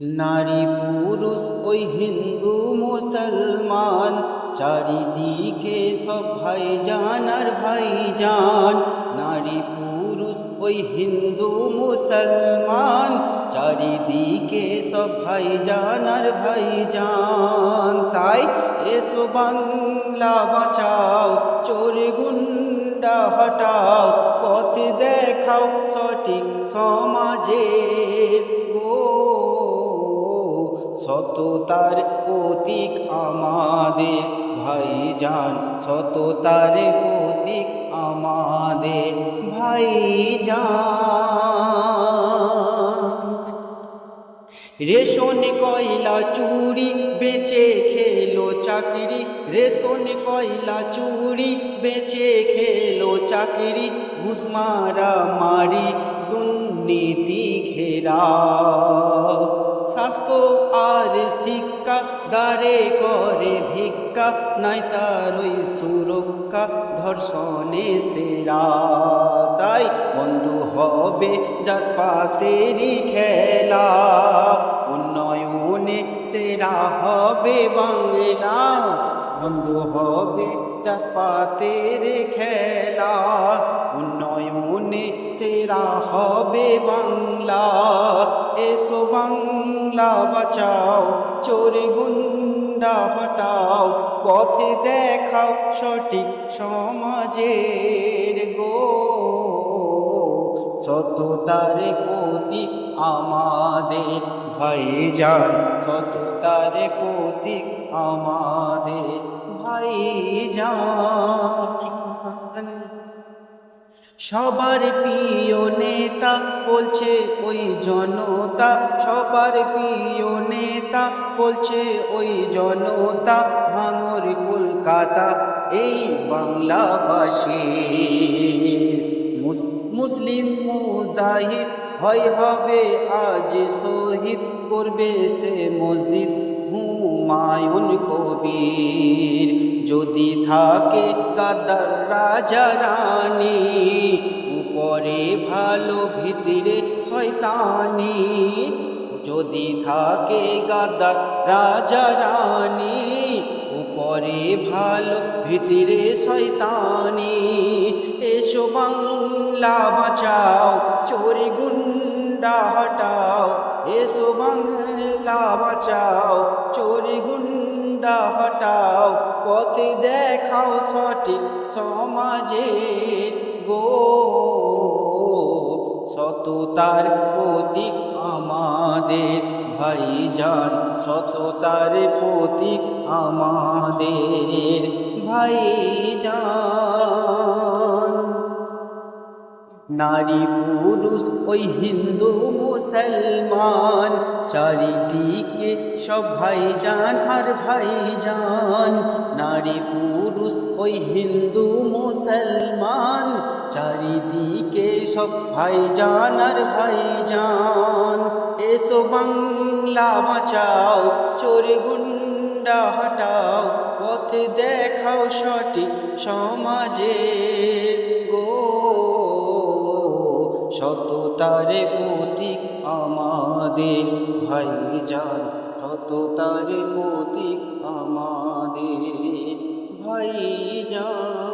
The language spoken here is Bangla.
নারী পুরুষ, ওই হিন্দু মুসলমান, চারিদিকে সব ভাইজান আর ভাইজান। নারী পুরুষ, ওই হিন্দু মুসলমান, চারিদিকে সব ভাইজান আর ভাইজান। তাই এসো বাংলা বাঁচাও, চোর গুন্ডা হটাও, পথ দেখাও সঠিক সমাজের সততার প্রতীক আমাদের। ভাইজান, সততার প্রতীক আমাদের। ভাইজান, রেশন কয়লা চুরি, বেচে খেলো চাকরি। রেশন কয়লা চুরি, বেচে খেলো চাকরি। ঘুষ মারা মারি, দুর্নীতি ঘেরা। স্বাস্থ্য আর শিক্ষা দ্বারে করে ভিক্ষা নাই তার ওই সুরক্ষা, ধর্ষণে সেরা। তাই বন্ধু হবে যার পাতেরই খেলা, উন্নয়নে সেরা হবে বাংলা। বন্ধ হবে যার পাতের খেলা, উন্নয়নে সেরা হবে বাংলা। এসো বাংলা বাঁচাও, চোরে গুন্ডা হটাও, পথে দেখাও সঠিক সমাজের গো সততার প্রতীক আমাদের ভাইজান, সততার প্রতীক আমাদের। ভাইজান সবার প্রিয় নেতা বলছে ওই জনতা, সবার প্রিয় নেতা বলছে ওই জনতা, ভাঙর কলকাতা, এই বাংলাবাসী। মুস- মুসলিম মুজাহিদ হয় হবে আজ শহীদ, করবে সে মসজিদ হুমায়ুন কবির। যদি থাকে কাদার রাজা রানী, উপরে ভালো ভিতরে শয়তানি। যদি থাকে গাদার রাজা রানী, উপরে ভালো ভিতরে শয়তানি। এসো বাংলা বাঁচাও, চোরে গুন্ডা হটাও। এসো বাংলা বাঁচাও, চোরে গুন্ডা হটাও। পথে দেখাও সঠিক সমাজের গো সততার প্রতীক আমাদের ভাইজান সততার প্রতীক আমাদের ভাইজান। নারী পুরুষ, ওই হিন্দু, মুসলমান। চারিদিকে সব ভাইজান আর ভাইজান। নারী পুরুষ, ওই হিন্দু, মুসলমান। চারিদিকে সব ভাইজান আর ভাইজান। এসো বাংলা বাঁচাও, চোরে গুন্ডা হটাও। পথ দেখাও সঠিক সমাজে সততারে প্রতীক আমাদের ভাইজান সততারে প্রতীক আমাদের ভাইজান।